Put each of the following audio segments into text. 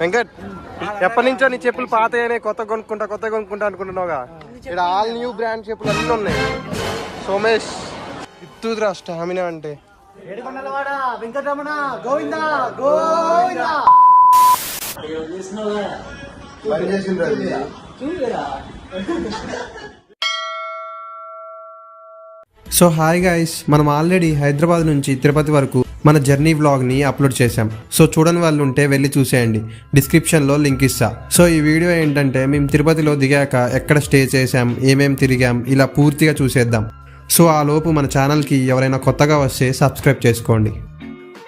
వెంకట్ ఎప్పటి నుంచో నీ చెప్పులు పాతయ్యనే కొత్త కొనుక్కుంటా కొత్త కొనుక్కుంటా అనుకుంటున్నావుగా? ఇక్కడ ఆల్ న్యూ బ్రాండ్ చెప్పులు అన్నీ ఉన్నాయి. సోమేష్. ఇత్తుదిరా స్టామినా అంటే? ఏడుకొండలవాడ Venkataramana Govinda Govinda. So hi guys మనం ఆల్రెడీ హైదరాబాద్ నుంచి తిరుపతి వరకు మన జర్నీ వ్లాగ్ని అప్లోడ్ చేశాం. సో చూడని వాళ్ళు ఉంటే వెళ్ళి చూసేయండి. డిస్క్రిప్షన్లో లింక్ ఇస్తా. సో ఈ వీడియో ఏంటంటే మేము తిరుపతిలో దిగాక ఎక్కడ స్టే చేసాం ఏమేం తిరిగాం ఇలా పూర్తిగా చూసేద్దాం. సో ఆ లోపు మన ఛానల్కి ఎవరైనా కొత్తగా వస్తే సబ్స్క్రైబ్ చేసుకోండి.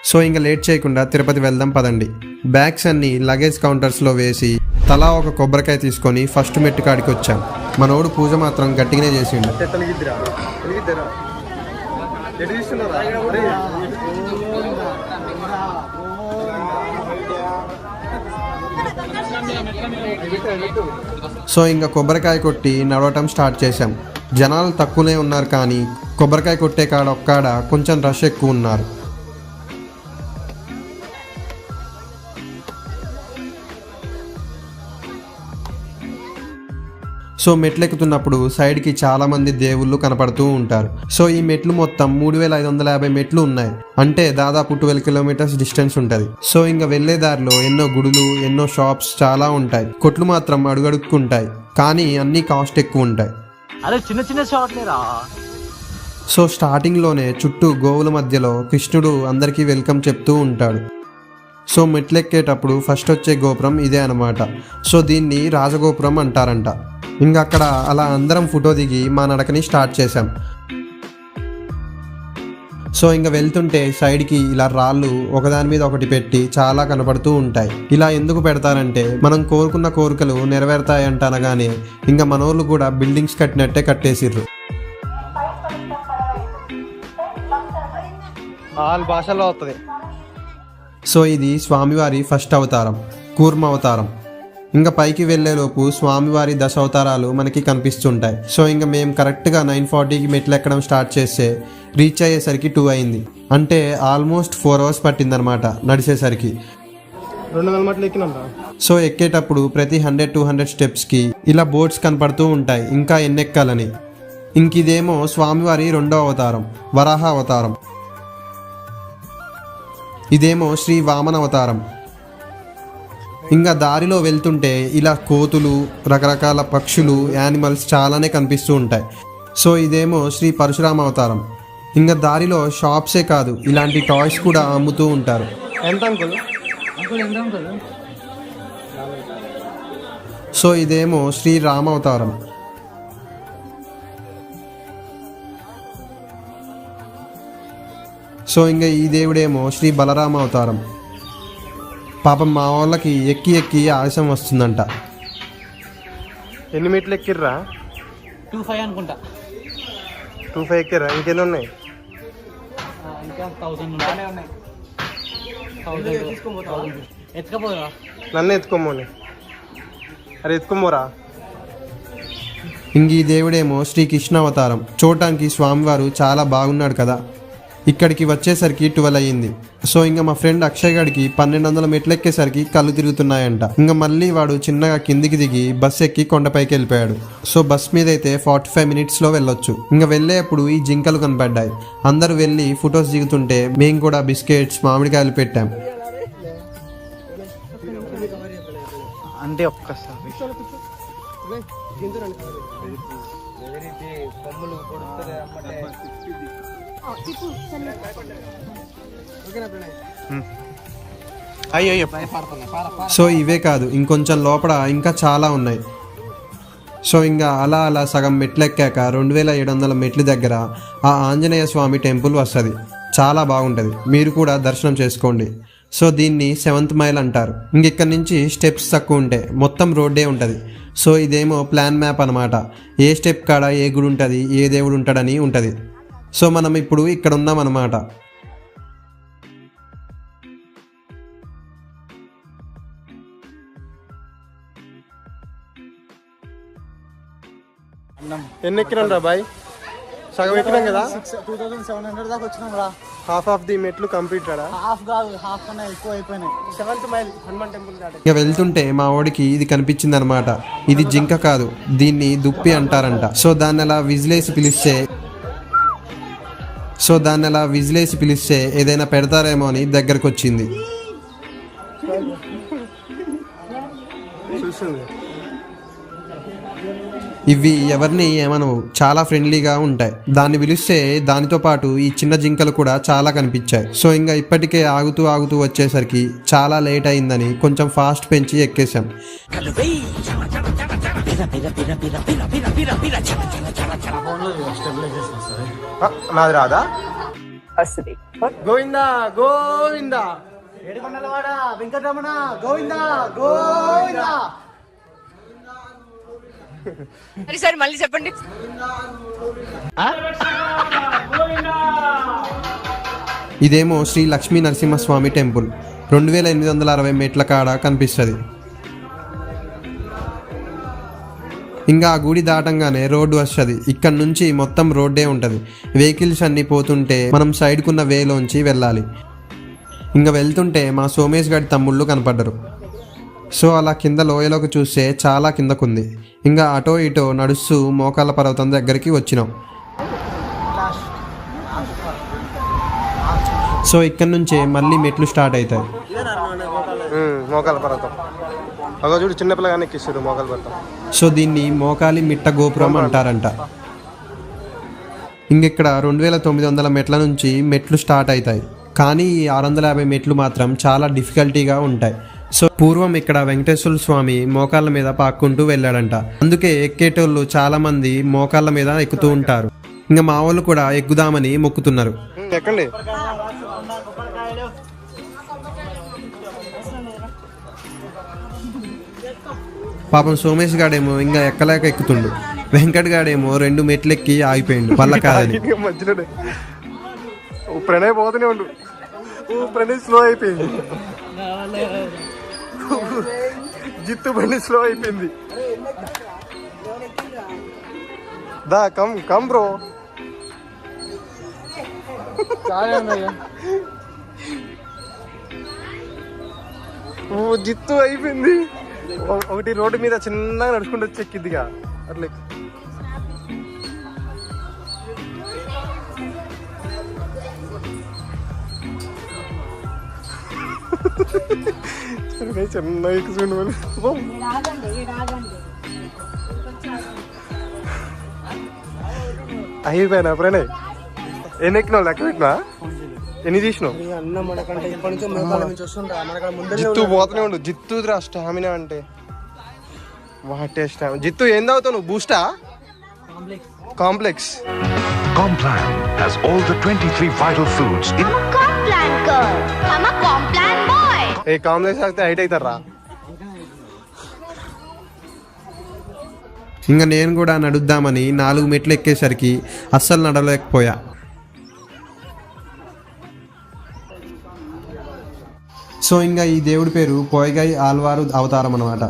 సో ఇంకా లేట్ చేయకుండా తిరుపతి వెళ్దాం పదండి. బ్యాగ్స్ అన్ని లగేజ్ కౌంటర్స్లో వేసి తలా ఒక కొబ్బరికాయ తీసుకొని ఫస్ట్ మెట్టు కాడికి వచ్చాం. మనోడు పూజ మాత్రం గట్టిగానే చేసిండు తెలిగిద్దిరా తెలిగిద్దిరా ఎటు తీస్తున్నారా అరే, సో ఇంకా కొబ్బరికాయ కొట్టి నడవటం స్టార్ట్ చేశాం. జనాలు తక్కువనే ఉన్నారు కానీ కొబ్బరికాయ కొట్టే కాడ ఒక్కాడ కొంచెం రష్ ఎక్కువ ఉన్నారు. సో మెట్లు ఎక్కుతున్నప్పుడు సైడ్కి చాలా మంది దేవుళ్ళు కనపడుతూ ఉంటారు. సో ఈ మెట్లు మొత్తం మూడు వేల ఐదు వందల యాభై మెట్లు ఉన్నాయి. అంటే దాదాపు ట్వెల్వ్ కిలోమీటర్స్ డిస్టెన్స్ ఉంటుంది. సో ఇంకా వెళ్ళే దారిలో ఎన్నో గుడులు ఎన్నో షాప్స్ చాలా ఉంటాయి. కొట్లు మాత్రం అడుగడుక్కుంటాయి. కానీ అన్నీ కాస్ట్ ఎక్కువ ఉంటాయి. అరే చిన్న చిన్న షాట్లేరా? సో స్టార్టింగ్లోనే చుట్టూ గోవుల మధ్యలో కృష్ణుడు అందరికీ వెల్కమ్ చెప్తూ ఉంటాడు. సో మెట్లెక్కేటప్పుడు ఫస్ట్ వచ్చే గోపురం ఇదే అనమాట సో దీన్ని రాజగోపురం అంటారంట. ఇంకా అక్కడ అలా అందరం ఫోటో దిగి మా నడకని స్టార్ట్ చేశాం. సో ఇంకా వెళ్తుంటే సైడ్కి ఇలా రాళ్ళు ఒకదాని మీద ఒకటి పెట్టి చాలా కనపడుతూ ఉంటాయి. ఇలా ఎందుకు పెడతారంటే మనం కోరుకున్న కోరికలు నెరవేరుతాయంట అనగానే ఇంకా మనోళ్ళు కూడా బిల్డింగ్స్ కట్టినట్టే కట్టేసిర్రు. ఆల్ భాషల్లో వస్తుంది సో ఇది స్వామివారి ఫస్ట్ అవతారం కూర్మ అవతారం. ఇంకా పైకి వెళ్ళేలోపు స్వామివారి దశ అవతారాలు మనకి కనిపిస్తుంటాయి. సో ఇంకా మేము కరెక్ట్గా నైన్ ఫార్టీకి మెట్లు ఎక్కడం స్టార్ట్ చేస్తే రీచ్ అయ్యేసరికి టూ అయింది. అంటే ఆల్మోస్ట్ ఫోర్ అవర్స్ పట్టిందనమాట నడిచేసరికి. రెండు వందల మట్లు ఎక్కినా సో ఎక్కేటప్పుడు ప్రతి హండ్రెడ్ టూ హండ్రెడ్ స్టెప్స్కి ఇలా బోర్డ్స్ కనపడుతూ ఉంటాయి ఇంకా ఎన్నెక్కాలని. ఇంక ఇదేమో స్వామివారి రెండో అవతారం వరాహ అవతారం. ఇదేమో శ్రీ వామన అవతారం. ఇంకా దారిలో వెళ్తుంటే ఇలా కోతులు రకరకాల పక్షులు యానిమల్స్ చాలానే కనిపిస్తూ ఉంటాయి. సో ఇదేమో శ్రీ పరశురామ అవతారం. ఇంకా దారిలో షాప్సే కాదు ఇలాంటి టాయ్స్ కూడా అమ్ముతూ ఉంటారు. ఎంత అంకుల్? సో ఇదేమో శ్రీ రామ అవతారం. సో ఇంకా ఈ దేవుడేమో శ్రీ బలరామ అవతారం. పాపం మా వాళ్ళకి ఎక్కి ఎక్కి ఆలస్యం వస్తుందంట. ఎన్ని మెట్లు ఎక్కిర్రా? టూ ఫైవ్ అనుకుంటా. టూ ఫైవ్ ఎక్కిర్రా? ఇంకెన్ని ఉన్నాయి? ఇంకా థౌసండ్ ఉన్నాయి. ఎత్తుకపోరా నన్ను ఎత్తుకోమోని అరే ఎత్తుకోమోరా ఇంక ఈ దేవుడేమో శ్రీకృష్ణ అవతారం చూడటానికి స్వామివారు చాలా బాగున్నాడు కదా. ఇక్కడికి వచ్చేసరికి ట్వెల్వ్ అయ్యింది. సో ఇంకా మా ఫ్రెండ్ అక్షయ్ గడికి పన్నెండు వందల మెట్లు ఎక్కేసరికి కళ్ళు తిరుగుతున్నాయంట. ఇంకా మళ్ళీ వాడు చిన్నగా కిందికి దిగి బస్ ఎక్కి కొండపైకి వెళ్ళిపోయాడు సో బస్ మీద అయితే ఫార్టీ ఫైవ్ మినిట్స్లో వెళ్ళొచ్చు. ఇంకా వెళ్ళేప్పుడు ఈ జింకలు కనపడ్డాయి. అందరూ వెళ్ళి ఫొటోస్ దిగుతుంటే మేము కూడా బిస్కెట్స్ మామిడికాయలు పెట్టాం. అంటే ఒక్కసారి. అయ్యో సో ఇవే కాదు ఇంకొంచెం లోపల ఇంకా చాలా ఉన్నాయి. సో ఇంకా అలా అలా సగం మెట్లు ఎక్కాక రెండు వేల ఏడు వందల మెట్లు దగ్గర ఆ ఆంజనేయ స్వామి టెంపుల్ వస్తుంది. చాలా బాగుంటుంది. మీరు కూడా దర్శనం చేసుకోండి. సో దీన్ని సెవెంత్ మైల్ అంటారు. ఇంక ఇక్కడ నుంచి స్టెప్స్ తక్కువ ఉంటాయి మొత్తం రోడ్డే ఉంటుంది. సో ఇదేమో ప్లాన్ మ్యాప్ అనమాట ఏ స్టెప్ కాడ ఏ గుడి ఉంటుంది ఏ దేవుడు ఉంటాడని ఉంటుంది. సో మనం ఇప్పుడు ఇక్కడ ఉన్నాం అనమాట ఎన్ని ఎక్కినా బాయ్? సగం ఎక్కినాం కదా? టూ థౌసండ్ సెవెన్ హండ్రెడ్ దాకా వచ్చినాం రా. హాఫ్ ఆఫ్ ది మెట్లు కంప్లీట్ రా హాఫ్ కాదు హాఫ్ కన్నా ఎక్కువ అయిపోయినాయి. సెవెంత్ మైల్ హనుమాన్ టెంపుల్ దాటి ఇక వెళ్తుంటే మా వాడికి ఇది కనిపించింది అనమాట ఇది జింక కాదు దీన్ని దుప్పి అంటారంట. సో దాన్ని అలా విజిలేసి పిలిస్తే సో దాన్ని అలా విజిలేసి పిలిస్తే ఏదైనా పెడతారేమో అని దగ్గరకు వచ్చింది ఇవి ఎవరిని ఏమనవు చాలా ఫ్రెండ్లీగా ఉంటాయి. దాన్ని పిలిస్తే దానితో పాటు ఈ చిన్న జింకలు కూడా చాలా కనిపించాయి. సో ఇంకా ఇప్పటికే ఆగుతూ ఆగుతూ వచ్చేసరికి చాలా లేట్ అయిందని కొంచెం ఫాస్ట్ పెంచి నాది రాదా? వస్తుంది గోవిందా గోవిందా. ఏడుకొండలవాడ వెంకటరమణ గోవిందా గోవిందా. సరే సార్ మళ్ళీ చెప్పండి. ఇదేమో శ్రీ లక్ష్మీ నరసింహస్వామి టెంపుల్. రెండు వేల ఎనిమిది వందల అరవై మెట్ల కాడ కనిపిస్తుంది. ఇంకా ఆ గుడి దాటంగానే రోడ్డు వస్తుంది. ఇక్కడ నుంచి మొత్తం రోడ్డే ఉంటుంది. వెహికల్స్ అన్నీ పోతుంటే మనం సైడ్కున్న వేలోంచి వెళ్ళాలి. ఇంకా వెళ్తుంటే మా సోమేష్ గారి తమ్ముళ్ళు కనపడ్డరు. సో అలా కింద లోయలోకి చూస్తే చాలా కిందకుంది. ఇంకా అటో ఇటో నడుస్తూ మోకాళ్ళ పర్వతం దగ్గరికి వచ్చినాం. సో ఇక్కడ నుంచే మళ్ళీ మెట్లు స్టార్ట్ అవుతాయి. మోకాల పర్వతం. చూడు చిన్నపిల్లగానే మోకాల పర్వతం. సో దీన్ని మోకాలి మిట్ట గోపురం అంటారంట. ఇంకెక్కడ రెండు వేల తొమ్మిది వందల మెట్ల నుంచి మెట్లు స్టార్ట్ అవుతాయి. కానీ ఈ ఆరు వందల యాభై మెట్లు మాత్రం చాలా డిఫికల్టీగా ఉంటాయి. సో పూర్వం ఇక్కడ వెంకటేశ్వర స్వామి మోకాళ్ళ మీద పాక్కుంటూ వెళ్ళాడంట. అందుకే ఎక్కేటోళ్ళు చాలా మంది మోకాళ్ళ మీద ఎక్కుతూ ఉంటారు. ఇంకా మా వాళ్ళు కూడా ఎక్కుదామని మొక్కుతున్నారు. ఎక్కండి. పాపం సోమేష్ గాడేమో ఇంకా ఎక్కలేక ఎక్కుతుండు. వెంకట్ గాడేమో రెండు మెట్లు ఎక్కి ఆగిపోయిండు వల్ల కాదని. ప్రణయ్ పోతూనే ఉండు. ప్రణయ్ స్లో అయిపోయింది. జిత్తు బండి స్లో అయిపోయింది. దా కమ్ కమ్ బ్రో. ఓ జిత్తు అయిపోయింది. ఒకటి రోడ్డు మీద చిన్నగా నడుచుకుంటూ వచ్చి ఎక్కిద్దిగా అట్లా. ఎక్కు. అబ్బో. అయిపోయినా ప్రణయ్ ఎన్ని ఎక్కినావు? లెక్క పెట్టినా? ఎన్ని తీసినావు? జిత్తు పోతూనే ఉండు. జిత్తు రా స్టామినా అంటే. వాటే స్టామినా జిత్తు ఏం తాగుతావు నువ్వు? బూస్టా? Complex. Complan has all the 23 vital foods in Complan girl. I'm a Complan boy. ఏ కాంప్లెక్స్ తాగితే హైట్ అవుతారా ఇంకా నేను కూడా నడుద్దామని నాలుగు మెట్లు ఎక్కేసరికి అస్సలు నడవలేకపోయా. సో ఇంకా ఈ దేవుడి పేరు పోయగాయ్ ఆల్వారు అవతారం అనమాట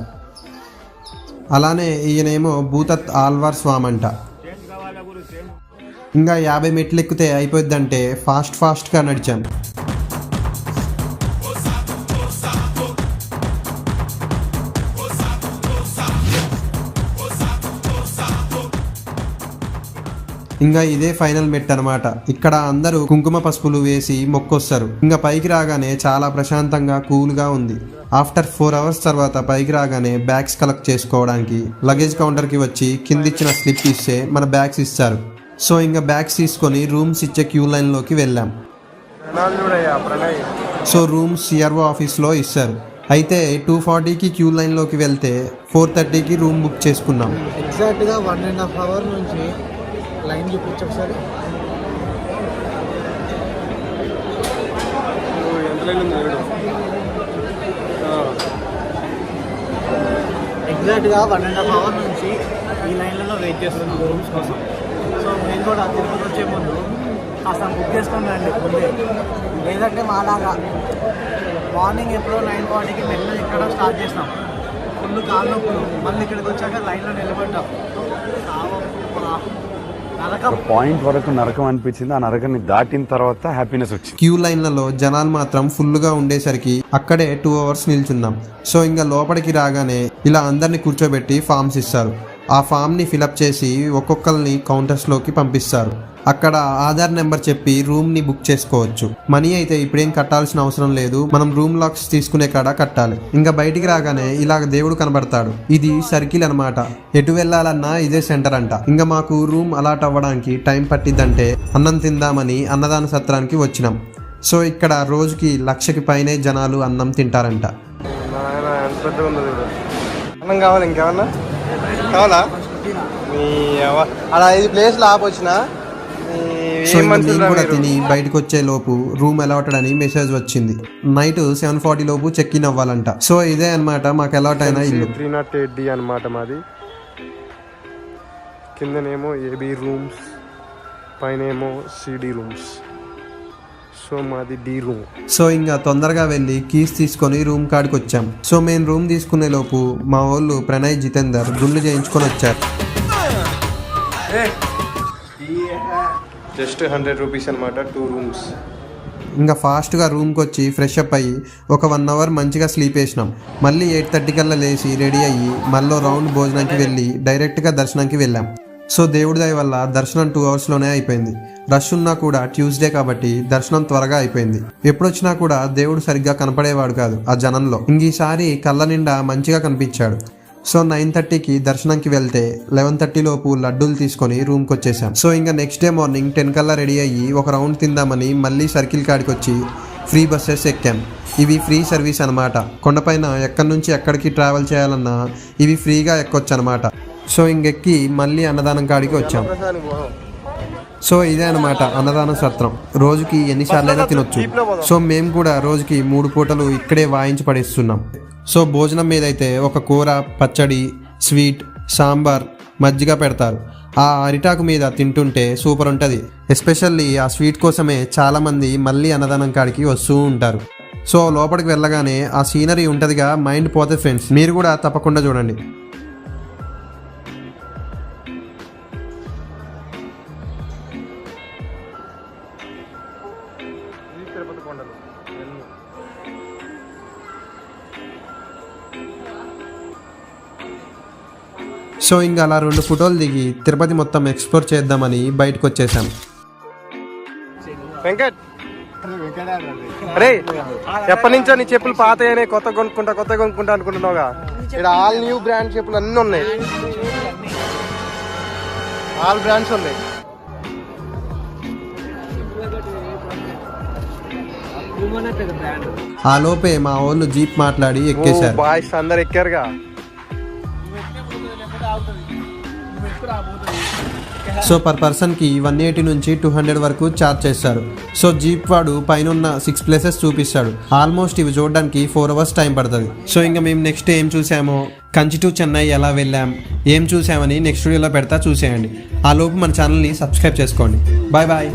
అలానే ఈయనేమో భూతత్ ఆల్వార్ స్వామి అంట ఇంకా యాభై మెట్లు ఎక్కితే అయిపోద్దంటే ఫాస్ట్ ఫాస్ట్గా నడిచాను. ఇంకా ఇదే ఫైనల్ మెట్ అనమాట ఇక్కడ అందరూ కుంకుమ పసుపులు వేసి మొక్కొస్తారు. ఇంకా పైకి రాగానే చాలా ప్రశాంతంగా కూల్గా ఉంది. ఆఫ్టర్ ఫోర్ అవర్స్ తర్వాత పైకి రాగానే బ్యాగ్స్ కలెక్ట్ చేసుకోవడానికి లగేజ్ కౌంటర్కి వచ్చి కిందిచ్చిన స్లిప్ ఇస్తే మన బ్యాగ్స్ ఇస్తారు. సో ఇంకా బ్యాగ్స్ తీసుకొని రూమ్స్ ఇచ్చే క్యూ లైన్లోకి వెళ్ళాం. సో రూమ్ సిఆర్ఓ ఆఫీస్లో ఇస్తారు. అయితే టూ ఫార్టీకి క్యూ లైన్లోకి వెళ్తే ఫోర్ థర్టీకి రూమ్ బుక్ చేసుకున్నాం. ఎగ్జాక్ట్గా వన్ అండ్ హాఫ్ అవర్ నుంచి లైన్ చూపించు ఒకసారి. ఓ, ఎంత లైన్ ఉంది చూడు ఆ, ఎగ్జాక్ట్గా వన్ అండ్ హాఫ్ అవర్ నుంచి ఈ లైన్లలో వెయిట్ చేస్తున్నాం రూమ్స్ కోసం. సో మేము కూడా తిరుపతి వచ్చే ముందు కాస్త బుక్ చేసుకొని రండి ముందే. లేదంటే మాలాగా మార్నింగ్ ఎప్పుడో నైన్ ఫార్టీకి మెల్ల ఇక్కడ స్టార్ట్ చేసినాం ఫుల్ నొప్పులు. మళ్ళీ ఇక్కడికి వచ్చాక లైన్లో నిలబడ్డాం. పాయింట్ వరకు నరకం అనిపించింది. ఆ నరకాన్ని దాటిన తర్వాత హ్యాపీనెస్ వచ్చింది. క్యూ లైన్లలో జనాలు మాత్రం ఫుల్గా ఉండేసరికి అక్కడే టూ అవర్స్ నిల్చున్నాం. సో ఇంకా లోపలికి రాగానే ఇలా అందరిని కూర్చోబెట్టి ఫామ్స్ ఇస్తారు. ఆ ఫామ్ని ఫిలప్ చేసి ఒక్కొక్కరిని కౌంటర్స్లోకి పంపిస్తారు. అక్కడ ఆధార్ నెంబర్ చెప్పి రూమ్ని బుక్ చేసుకోవచ్చు. మనీ అయితే ఇప్పుడేం కట్టాల్సిన అవసరం లేదు. మనం రూమ్ లాక్స్ తీసుకునే కాడ కట్టాలి. ఇంకా బయటికి రాగానే ఇలాగ దేవుడు కనబడతాడు. ఇది సర్కిల్ అన్నమాట. ఎటు వెళ్ళాలన్నా ఇదే సెంటర్ అంట. ఇంకా మాకు రూమ్ అలాట్ అవ్వడానికి టైం పట్టిద్దంటే అన్నం తిందామని అన్నదాన సత్రానికి వచ్చినాం. సో ఇక్కడ రోజుకి లక్షకి పైనే జనాలు అన్నం తింటారంట. అన్నం కావాలి ఇంకేమన్నా? కావాలా? మీ అలా ఐదు ప్లేస్లు ఆపొచ్చినా సో ఇంకా మేము కూడా తిని బయటకు వచ్చే లోపు రూమ్ అలాటెడ్ అని మెసేజ్ వచ్చింది. నైట్ సెవెన్ ఫార్టీ లోపు చెక్ ఇన్ అవ్వాలంట. సో ఇదే అన్నమాట మాకు అలాట్ అయిన ఇల్లు త్రీ నాట్ ఎయిట్ డి అనమాట మాది. కిందనేమో ఏబి రూమ్స్ పైనేమో సిడి రూమ్స్ సో మాది డి రూమ్ సో ఇంకా తొందరగా వెళ్ళి కీస్ తీసుకొని రూమ్ కాడికి వచ్చాం. సో మేము రూమ్ తీసుకునే లోపు మా వాళ్ళు ప్రణయ్ జితేందర్ గుండ్లు చేయించుకొని వచ్చారు. జస్ట్ హండ్రెడ్ రూపీస్ అనమాట టూ రూమ్స్ ఇంకా ఫాస్ట్గా రూమ్కి వచ్చి ఫ్రెష్ అప్ అయ్యి ఒక వన్ అవర్ మంచిగా స్లీప్ వేసినాం. మళ్ళీ ఎయిట్ థర్టీ కల్లా లేచి రెడీ అయ్యి మళ్ళీ రౌండ్ భోజనానికి వెళ్ళి డైరెక్ట్గా దర్శనానికి వెళ్ళాం. సో దేవుడి దయ వల్ల దర్శనం టూ అవర్స్లోనే అయిపోయింది. రష్ ఉన్నా కూడా ట్యూస్డే కాబట్టి దర్శనం త్వరగా అయిపోయింది. ఎప్పుడొచ్చినా కూడా దేవుడు సరిగ్గా కనపడేవాడు కాదు ఆ జనంలో. ఇంక ఈసారి కళ్ళ నిండా మంచిగా కనిపించాడు. సో నైన్ థర్టీకి దర్శనంకి వెళ్తే లెవెన్ థర్టీ లోపు లడ్డూలు తీసుకొని రూమ్కి వచ్చేసాం సో ఇంకా నెక్స్ట్ డే మార్నింగ్ టెన్ కల్లా రెడీ అయ్యి ఒక రౌండ్ తిందామని మళ్ళీ సర్కిల్ కాడికి వచ్చి ఫ్రీ బస్సెస్ ఎక్కాం. ఇవి ఫ్రీ సర్వీస్ అనమాట కొండపైన ఎక్కడి నుంచి ఎక్కడికి ట్రావెల్ చేయాలన్నా ఇవి ఫ్రీగా ఎక్కొచ్చు అనమాట సో ఇంకెక్కి మళ్ళీ అన్నదానం కాడికి వచ్చాం. సో ఇదే అనమాట అన్నదాన సత్రం. రోజుకి ఎన్నిసార్లైనా తినొచ్చు. సో మేము కూడా రోజుకి మూడు పూటలు ఇక్కడే వాయించి పడేస్తున్నాం. సో భోజనం మీద అయితే ఒక కూర పచ్చడి స్వీట్ సాంబార్ మజ్జిగ పెడతారు ఆ అరిటాకు మీద తింటుంటే సూపర్ ఉంటుంది. ఎస్పెషల్లీ ఆ స్వీట్ కోసమే చాలామంది మళ్ళీ అన్నదానం కాడికి వస్తూ ఉంటారు. సో లోపలికి వెళ్ళగానే ఆ సీనరీ ఉంటుందిగా మైండ్ పోతే ఫ్రెండ్స్. మీరు కూడా తప్పకుండా చూడండి. సో ఇంకా అలా రెండు ఫోటోలు దిగి తిరుపతి మొత్తం ఎక్స్ప్లోర్ చేద్దామని బయటకు వచ్చేసాం వెంకట్. అరే ఎప్పటి నుంచో నీ చెప్పులు పాతయనే కొత్త కొనుక్కుంటా కొత్త కొనుక్కుంటా అనుకుంటున్నావుగా? ఇక్కడ ఆల్ న్యూ బ్రాండ్ చెప్పులు అన్నీ ఉన్నాయి. ఆల్ బ్రాండ్స్ ఉన్నాయి. ఆ లోపే మా వాళ్ళు జీప్ మాట్లాడి ఎక్కేశారు. బాయ్స్ అందరు ఎక్కారుగా. సో పర్ పర్సన్కి వన్ ఎయిటీ నుంచి టూ హండ్రెడ్ వరకు ఛార్జ్ చేస్తారు. సో జీప్ వాడు పైన ఉన్న సిక్స్ ప్లేసెస్ చూపిస్తాడు. ఆల్మోస్ట్ ఇవి చూడడానికి ఫోర్ అవర్స్ టైం పడుతుంది. సో ఇంకా మేము నెక్స్ట్ ఏం చూసామో కంచి టు చెన్నై ఎలా వెళ్ళాం ఏం చూసామని నెక్స్ట్ వీడియోలో పెడతా చూసేయండి. ఆ లోపు మన ఛానల్ని సబ్స్క్రైబ్ చేసుకోండి. Bye bye.